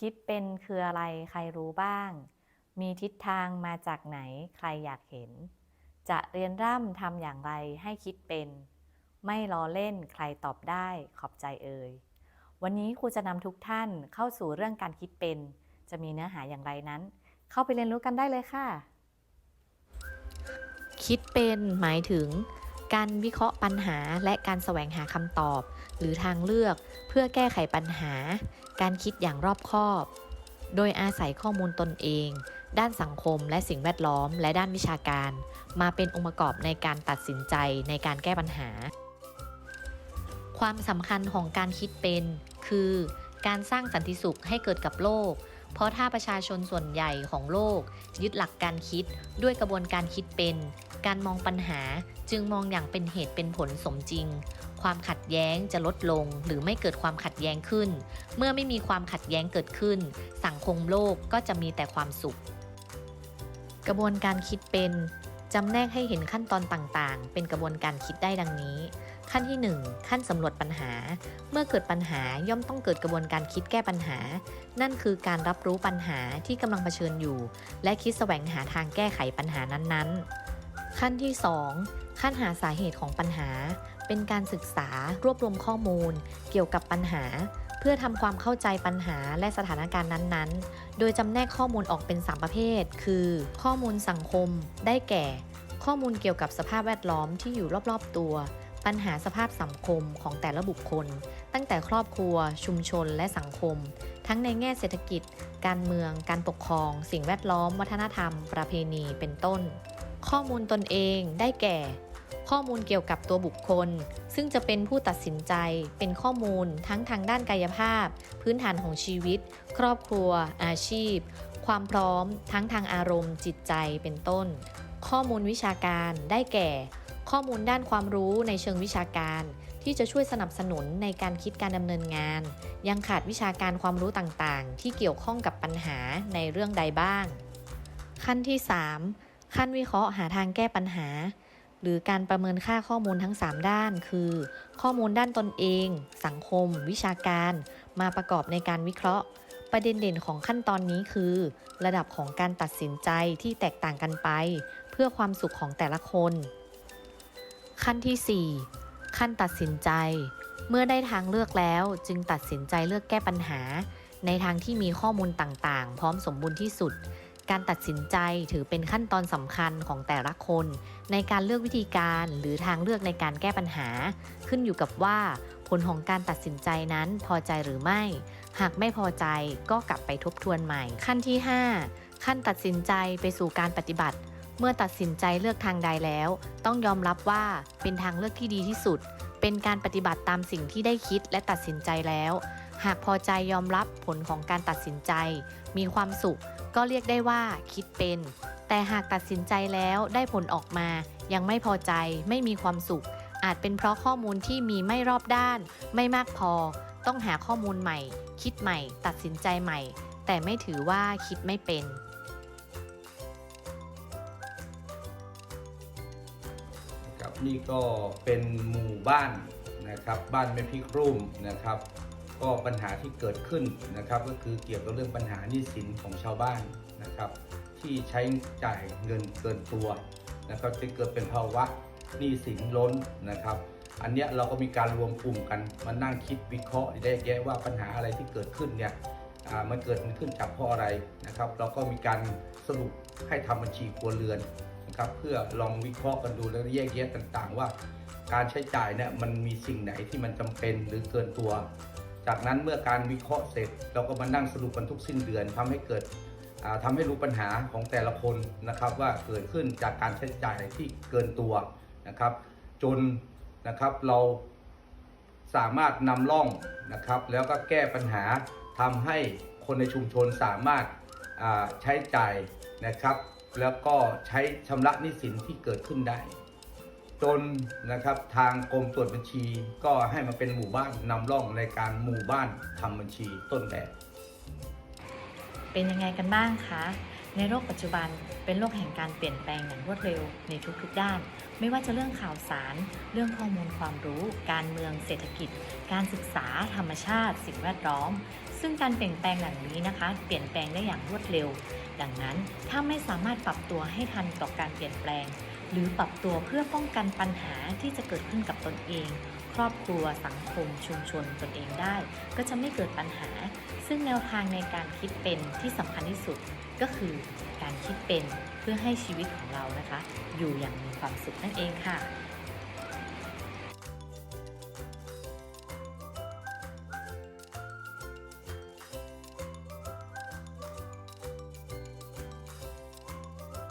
คิดเป็นคืออะไรใครรู้บ้าง มีทิศทางมาจากไหนใครอยากเห็น จะเรียนร่ำทำอย่างไรให้คิดเป็น ไม่ล้อเล่นใครตอบได้ขอบใจเอ่ยวันนี้ครูจะนำทุกท่านเข้าสู่เรื่องการคิดเป็น จะมีเนื้อหาอย่างไรนั้น เข้าไปเรียนรู้กันได้เลยค่ะ คิดเป็นหมายถึง การวิเคราะห์ปัญหาและการแสวงหาคำตอบ หรือทางเลือกเพื่อแก้ไขปัญหา การคิดอย่างรอบคอบ โดยอาศัยข้อมูลตนเอง ด้านสังคมและสิ่งแวดล้อม และด้านวิชาการ มาเป็นองค์ประกอบในการตัดสินใจในการแก้ปัญหา ความสำคัญของการคิดเป็น คือ การสร้างสันติสุขให้เกิดกับโลก เพราะถ้าประชาชนส่วนใหญ่ของโลก ยึดหลักการคิดด้วยกระบวนการคิดเป็น การมองปัญหาจึงมองอย่างเป็นเหตุเป็นผลสมจริง ความขัดแย้งจะลดลงหรือไม่เกิดความขัดแย้งขึ้น เมื่อไม่มีความขัดแย้งเกิดขึ้น สังคมโลกก็จะมีแต่ความสุข กระบวนการคิดเป็นจำแนกให้เห็นขั้นตอนต่างๆ เป็นกระบวนการคิดได้ดังนี้ ขั้นที่ 1 ขั้นสำรวจปัญหา เมื่อเกิดปัญหาย่อมต้องเกิดกระบวนการคิดแก้ปัญหา นั่นคือการรับรู้ปัญหาที่กำลังเผชิญอยู่ และคิดแสวงหาทางแก้ไขปัญหานั้นๆ ขั้นที่ 2 ขั้นหาสาเหตุของปัญหา เป็นการศึกษารวบรวมข้อมูล เกี่ยวกับปัญหา เพื่อทำความเข้าใจปัญหาและสถานการณ์นั้นๆ โดยจำแนกข้อมูลออกเป็น 3 ประเภท คือ ข้อมูลสังคม ได้แก่ ข้อมูลเกี่ยวกับสภาพแวดล้อมที่อยู่รอบๆตัว ปัญหาสภาพสังคมของแต่ละบุคคล ตั้งแต่ครอบครัว ชุมชน และสังคม ทั้งในแง่เศรษฐกิจ การเมือง การปกครอง สิ่งแวดล้อม วัฒนธรรม ประเพณี เป็นต้น ข้อมูลตนเองได้แก่ ข้อมูลเกี่ยวกับตัวบุคคล ซึ่งจะเป็นผู้ตัดสินใจ เป็นข้อมูลทั้งทางด้านกายภาพ พื้นฐานของชีวิต ครอบครัว อาชีพ ความพร้อม ทั้งทางอารมณ์ จิตใจเป็นต้น ข้อมูลวิชาการได้แก่ ข้อมูลด้านความรู้ในเชิงวิชาการ ที่จะช่วยสนับสนุนในการคิดการดำเนินงาน ยังขาดวิชาการความรู้ต่างๆ ที่เกี่ยวข้องกับปัญหาในเรื่องใดบ้าง ขั้นที่ 3 ขั้นวิเคราะห์หาทางแก้ปัญหา หรือการประเมินค่าข้อมูลทั้ง 3 ด้าน คือ ข้อมูลด้านตนเอง สังคม วิชาการ มาประกอบในการวิเคราะห์ ประเด็นเด่นของขั้นตอนนี้คือ ระดับของการตัดสินใจที่แตกต่างกันไป เพื่อความสุขของแต่ละคน ขั้นที่ 4 ขั้นตัดสินใจ เมื่อได้ทางเลือกแล้วจึงตัดสินใจเลือกแก้ปัญหา ในทางที่มีข้อมูลต่างๆ พร้อมสมบูรณ์ที่สุด การตัดสินใจถือเป็นขั้นตอนสำคัญของแต่ละคน ในการเลือกวิธีการหรือทางเลือกในการแก้ปัญหา ขึ้นอยู่กับว่า ผลของการตัดสินใจนั้นพอใจหรือไม่ หากไม่พอใจก็กลับไปทบทวนใหม่ ขั้นที่ 5 ขั้นตัดสินใจไปสู่การปฏิบัติ เมื่อตัดสินใจเลือกทางใดแล้ว ต้องยอมรับว่าเป็นทางเลือกที่ดีที่สุด เป็นการปฏิบัติตามสิ่งที่ได้คิดและตัดสินใจแล้ว หากพอใจยอมรับผลของการตัดสินใจ มีความสุขก็เรียกได้ว่าคิดเป็น แต่หากตัดสินใจแล้วได้ผลออกมา ยังไม่พอใจไม่มีความสุข อาจเป็นเพราะข้อมูลที่มีไม่รอบด้าน ไม่มากพอ ต้องหาข้อมูลใหม่ คิดใหม่ ตัดสินใจใหม่ แต่ไม่ถือว่าคิดไม่เป็นครับนี่ก็เป็นหมู่บ้านนะครับ บ้านแม่พิกรุ่มนะครับ ก็ปัญหาที่เกิดขึ้นนะครับ ก็คือเกี่ยวกับเรื่องปัญหาหนี้สินของชาวบ้านนะครับ ที่ใช้จ่ายเงินเกินตัวนะครับจะเกิดเป็นภาวะหนี้สินล้นนะครับ อันเนี้ยเราก็มีการรวมกลุ่มกันมานั่งคิดวิเคราะห์ได้แยะว่าปัญหาอะไรที่เกิดขึ้นเนี่ยมันเกิดขึ้นจากเพราะอะไรนะครับ เราก็มีการสรุปให้ทำบัญชีครัวเรือนนะครับเพื่อลองวิเคราะห์กันดูแล้วแยกแยะต่างๆ ว่า การใช้จ่ายเนี่ยมันมีสิ่งไหนที่มันจำเป็นหรือเกินตัว จากนั้นเมื่อการวิเคราะห์เสร็จ เราก็มานั่งสรุปกันทุกสิ้นเดือนทำให้เกิดทำาให้รู้ปัญหาของแต่ละคนนะครับ ว่าเกิดขึ้นจากการใช้จ่ายที่เกินตัวนะครับ จนนะครับเราสามารถนำร่องนะครับ แล้วก็แก้ปัญหาทำให้คนในชุมชนสามารถใช้จ่ายนะครับ แล้วก็ใช้ชำระหนี้สินที่เกิดขึ้นได้ จนนะครับทางกรมตรวจบัญชี ก็ให้มาเป็นหมู่บ้านนำร่องในการหมู่บ้านทำบัญชีต้นแบบ เป็นยังไงกันบ้างคะ ในโลกปัจจุบันเป็นโลกแห่งการเปลี่ยนแปลงอย่างรวดเร็วในทุกๆด้าน ไม่ว่าจะเรื่องข่าวสาร เรื่องข้อมูลความรู้ การเมืองเศรษฐกิจ การศึกษา ธรรมชาติ สิ่งแวดล้อม ซึ่งการเปลี่ยนแปลงเหล่านี้นะคะ เปลี่ยนแปลงได้อย่างรวดเร็ว ดังนั้นถ้าไม่สามารถปรับตัวให้ทันต่อการเปลี่ยนแปลง หรือปรับตัวเพื่อป้องกันปัญหาที่จะเกิดขึ้นกับตนเอง ครอบครัวสังคมชุมชนตนเองได้ ก็จะไม่เกิดปัญหา ซึ่งแนวทางในการคิดเป็นที่สำคัญที่สุดก็คือการคิดเป็นเพื่อให้ชีวิตของเรานะคะ อยู่อย่างมีความสุขนั่นเองค่ะ